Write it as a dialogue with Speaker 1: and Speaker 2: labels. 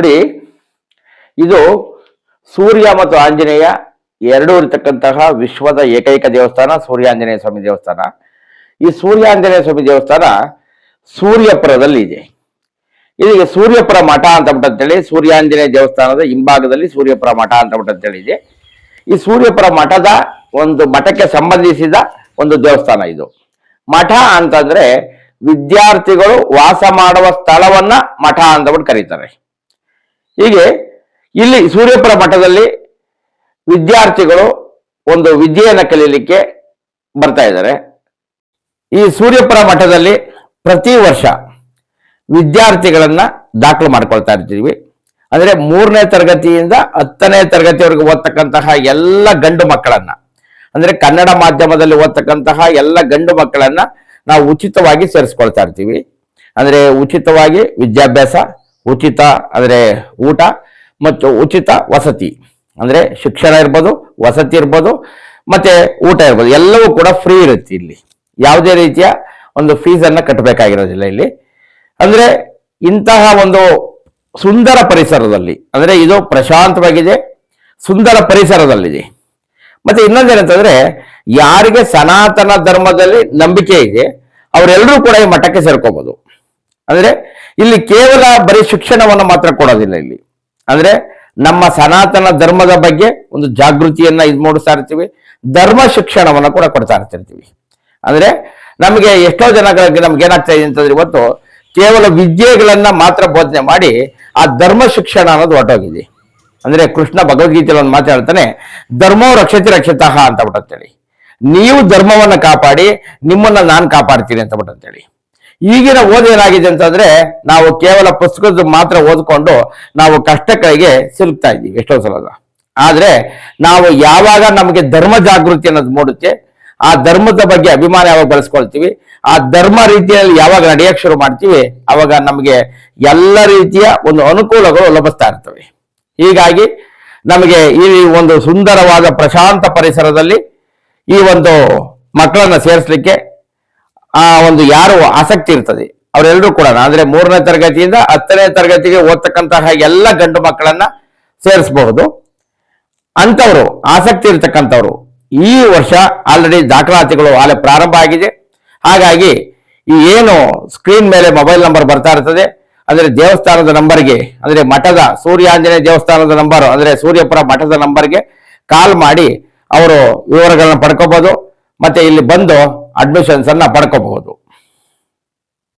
Speaker 1: ನೋಡಿ, ಇದು ಸೂರ್ಯ ಮತ್ತು ಆಂಜನೇಯ ಎರಡೂ ಇರತಕ್ಕಂತಹ ವಿಶ್ವದ ಏಕೈಕ ದೇವಸ್ಥಾನ, ಸೂರ್ಯಾಂಜನೇಯ ಸ್ವಾಮಿ ದೇವಸ್ಥಾನ. ಈ ಸೂರ್ಯ ಆಂಜನೇಯ ಸ್ವಾಮಿ ದೇವಸ್ಥಾನ ಸೂರ್ಯಪುರದಲ್ಲಿ ಇದೆ. ಇಲ್ಲಿಗೆ ಸೂರ್ಯಪುರ ಮಠ ಅಂತ ಅಂತೇಳಿ ಸೂರ್ಯಾಂಜನೇಯ ದೇವಸ್ಥಾನದ ಹಿಂಭಾಗದಲ್ಲಿ ಸೂರ್ಯಪುರ ಮಠ ಅಂತ ಅಂತೇಳಿ ಇದೆ. ಈ ಸೂರ್ಯಪುರ ಮಠದ ಒಂದು ಮಠಕ್ಕೆ ಸಂಬಂಧಿಸಿದ ಒಂದು ದೇವಸ್ಥಾನ ಇದು. ಮಠ ಅಂತಂದ್ರೆ ವಿದ್ಯಾರ್ಥಿಗಳು ವಾಸ ಮಾಡುವ ಸ್ಥಳವನ್ನ ಮಠ ಅಂತ ಬಿಟ್ಟು ಕರೀತಾರೆ. ಹೀಗೆ ಇಲ್ಲಿ ಸೂರ್ಯಪುರ ಮಠದಲ್ಲಿ ವಿದ್ಯಾರ್ಥಿಗಳು ಒಂದು ವಿದ್ಯೆಯನ್ನು ಕಲೀಲಿಕ್ಕೆ ಬರ್ತಾ ಇದ್ದಾರೆ. ಈ ಸೂರ್ಯಪುರ ಮಠದಲ್ಲಿ ಪ್ರತಿ ವರ್ಷ ವಿದ್ಯಾರ್ಥಿಗಳನ್ನು ದಾಖಲು ಮಾಡ್ಕೊಳ್ತಾ ಇರ್ತೀವಿ. ಅಂದ್ರೆ ಮೂರನೇ ತರಗತಿಯಿಂದ ಹತ್ತನೇ ತರಗತಿವರೆಗೂ ಓದ್ತಕ್ಕಂತಹ ಎಲ್ಲ ಗಂಡು ಮಕ್ಕಳನ್ನ, ಅಂದ್ರೆ ಕನ್ನಡ ಮಾಧ್ಯಮದಲ್ಲಿ ಓದ್ತಕ್ಕಂತಹ ಎಲ್ಲ ಗಂಡು ಮಕ್ಕಳನ್ನ ನಾವು ಉಚಿತವಾಗಿ ಸೇರಿಸ್ಕೊಳ್ತಾ ಇರ್ತೀವಿ. ಅಂದ್ರೆ ಉಚಿತವಾಗಿ ವಿದ್ಯಾಭ್ಯಾಸ ಉಚಿತ ಅಂದರೆ ಊಟ ಮತ್ತು ಉಚಿತ ವಸತಿ. ಅಂದರೆ ಶಿಕ್ಷಣ ಇರ್ಬೋದು, ವಸತಿ ಇರ್ಬೋದು, ಮತ್ತು ಊಟ ಇರ್ಬೋದು. ಎಲ್ಲವೂ ಕೂಡ ಫ್ರೀ ಇರುತ್ತೆ ಇಲ್ಲಿ. ಯಾವುದೇ ರೀತಿಯ ಒಂದು ಫೀಸನ್ನು ಕಟ್ಟಬೇಕಾಗಿರೋದಿಲ್ಲ ಇಲ್ಲಿ. ಅಂದರೆ ಇಂತಹ ಒಂದು ಸುಂದರ ಪರಿಸರದಲ್ಲಿ, ಅಂದರೆ ಇದು ಪ್ರಶಾಂತವಾಗಿದೆ, ಸುಂದರ ಪರಿಸರದಲ್ಲಿದೆ. ಮತ್ತೆ ಇನ್ನೊಂದೇನಂತಂದ್ರೆ, ಯಾರಿಗೆ ಸನಾತನ ಧರ್ಮದಲ್ಲಿ ನಂಬಿಕೆ ಇದೆ, ಅವರೆಲ್ಲರೂ ಕೂಡ ಈ ಮಠಕ್ಕೆ ಸೇರ್ಕೋಬಹುದು ಅಂದ್ರೆ ಇಲ್ಲಿ ಕೇವಲ ಬರೀ ಶಿಕ್ಷಣವನ್ನು ಮಾತ್ರ ಕೊಡೋದಿಲ್ಲ ಇಲ್ಲಿ. ಅಂದ್ರೆ ನಮ್ಮ ಸನಾತನ ಧರ್ಮದ ಬಗ್ಗೆ ಒಂದು ಜಾಗೃತಿಯನ್ನ ಇದು ಮೂಡಿಸ್ತಾ ಇರ್ತೀವಿ ಧರ್ಮ ಶಿಕ್ಷಣವನ್ನ ಕೂಡ ಕೊಡ್ತಾ ಇರ್ತಿರ್ತೀವಿ ಅಂದ್ರೆ ನಮಗೆ ಎಷ್ಟೋ ಜನಗಳಿಗೆ ನಮ್ಗೆ ಏನಾಗ್ತಾ ಇದೆ ಅಂತಂದ್ರೆ ಇವತ್ತು ಕೇವಲ ವಿದ್ಯೆಗಳನ್ನ ಮಾತ್ರ ಬೋಧನೆ ಮಾಡಿ ಆ ಧರ್ಮ ಶಿಕ್ಷಣ ಅನ್ನೋದು ಹೊರಟೋಗಿದೆ. ಅಂದ್ರೆ ಕೃಷ್ಣ ಭಗವದ್ಗೀತೆಯಲ್ಲಿ ಒಂದು ಮಾತಾಡ್ತಾನೆ ಧರ್ಮೋ ರಕ್ಷತಿ ರಕ್ಷತಃ ಅಂತ ಬಿಟ್ಟಂತೇಳಿ ನೀವು ಧರ್ಮವನ್ನು ಕಾಪಾಡಿ, ನಿಮ್ಮನ್ನ ನಾನು ಕಾಪಾಡ್ತೀನಿ ಅಂತ ಬಿಟ್ಟಂತೇಳಿ ಈಗಿನ ಓದು ಏನಾಗಿದೆ ಅಂತಂದ್ರೆ ನಾವು ಕೇವಲ ಪುಸ್ತಕದ ಮಾತ್ರ ಓದ್ಕೊಂಡು ನಾವು ಕಷ್ಟಗಳಿಗೆ ಸಿಲುಕ್ತಾ ಇದ್ದೀವಿ ಎಷ್ಟೋ ಸಲ ಆದ್ರೆ ನಾವು ಯಾವಾಗ ನಮಗೆ ಧರ್ಮ ಜಾಗೃತಿ ಅನ್ನೋದು ಮೂಡುತ್ತೆ, ಆ ಧರ್ಮದ ಬಗ್ಗೆ ಅಭಿಮಾನ ಯಾವಾಗ ಬೆಳೆಸ್ಕೊಳ್ತೀವಿ, ಆ ಧರ್ಮ ರೀತಿಯಲ್ಲಿ ಯಾವಾಗ ನಡೆಯಕ್ಕೆ ಶುರು ಮಾಡ್ತೀವಿ, ಅವಾಗ ನಮಗೆ ಎಲ್ಲ ರೀತಿಯ ಒಂದು ಅನುಕೂಲಗಳು ಲಭಿಸ್ತಾ ಇರ್ತವೆ. ಹೀಗಾಗಿ ನಮಗೆ ಈ ಒಂದು ಸುಂದರವಾದ ಪ್ರಶಾಂತ ಪರಿಸರದಲ್ಲಿ ಈ ಒಂದು ಮಕ್ಕಳನ್ನ ಸೇರಿಸ್ಲಿಕ್ಕೆ ಆ ಒಂದು ಯಾರು ಆಸಕ್ತಿ ಇರ್ತದೆ ಅವರೆಲ್ಲರೂ ಕೂಡ ಅಂದ್ರೆ ಮೂರನೇ ತರಗತಿಯಿಂದ ಹತ್ತನೇ ತರಗತಿಗೆ ಓದ್ತಕ್ಕಂತಹ ಎಲ್ಲ ಗಂಡು ಮಕ್ಕಳನ್ನ ಸೇರಿಸಬಹುದು. ಅಂತವರು ಆಸಕ್ತಿ ಇರ್ತಕ್ಕಂಥವ್ರು, ಈ ವರ್ಷ ಆಲ್ರೆಡಿ ದಾಖಲಾತಿಗಳು ಆಲೆ ಪ್ರಾರಂಭ ಆಗಿದೆ. ಹಾಗಾಗಿ ಈ ಏನು ಸ್ಕ್ರೀನ್ ಮೇಲೆ ಮೊಬೈಲ್ ನಂಬರ್ ಬರ್ತಾ ಇರ್ತದೆ, ಅಂದ್ರೆ ದೇವಸ್ಥಾನದ ನಂಬರ್ಗೆ, ಅಂದ್ರೆ ಮಠದ ಸೂರ್ಯಾಂಜನೇಯ ದೇವಸ್ಥಾನದ ನಂಬರ್, ಅಂದ್ರೆ ಸೂರ್ಯಪುರ ಮಠದ ನಂಬರ್ಗೆ ಕಾಲ್ ಮಾಡಿ ಅವರು ವಿವರಗಳನ್ನ ಪಡ್ಕೋಬಹುದು ಮತ್ತೆ ಇಲ್ಲಿ ಬಂದು ಅಡ್ಮಿಷನ್ಸ್ ಅನ್ನ ಪಡ್ಕೋಬಹುದು